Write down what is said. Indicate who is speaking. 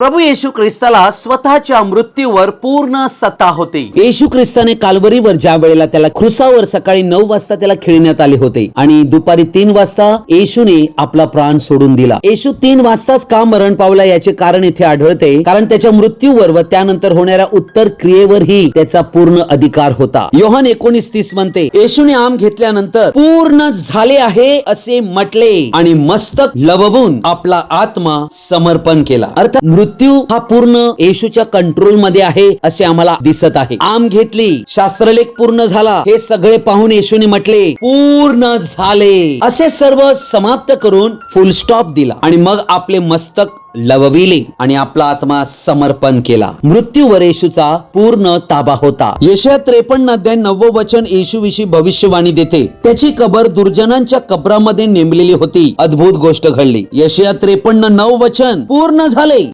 Speaker 1: प्रभू येशू ख्रिस्ताला स्वतःच्या मृत्यूवर पूर्ण सत्ता होती. येशू ख्रिस्ताने कालवरीवर ज्या वेळेला त्याला खुसावर सकाळी नऊ वाजता त्याला खेळण्यात आले होते आणि दुपारी तीन वाजता येशूने आपला प्राण सोडून दिला. येशू तीन वाजताच का मरण पावला याचे कारण इथे आढळते? कारण त्याच्या मृत्यूवर व त्यानंतर होणाऱ्या उत्तर क्रियेवरही त्याचा पूर्ण अधिकार होता. योहन एकोणीस तीस म्हणते येशूने आम घेतल्यानंतर पूर्ण झाले आहे असे म्हटले आणि मस्तक लववून आपला आत्मा समर्पण केला. अर्थात मृत्यू हा पूर्ण येशूच्या कंट्रोलमध्ये आहे असे आम्हाला दिसत आहे. आम घेतली शास्त्रलेख पूर्ण झाला हे सगळे पाहून येशूने म्हटले पूर्ण झाले. असे सर्व समाप्त करून फुल स्टॉप दिला. आणि मग आपले मस्तक लवविले आणि आपला आत्मा समर्पण केला. मृत्यूवर येशूचा पूर्ण ताबा होता. येशया त्रेपन्न अध्याय नववं वचन येशूविषयी भविष्यवाणी देते. त्याची कबर दुर्जनांच्या कबरामध्ये नेमलेली होती. अद्भुत गोष्ट घडली. यशया त्रेपन्न नऊ वचन पूर्ण झाले.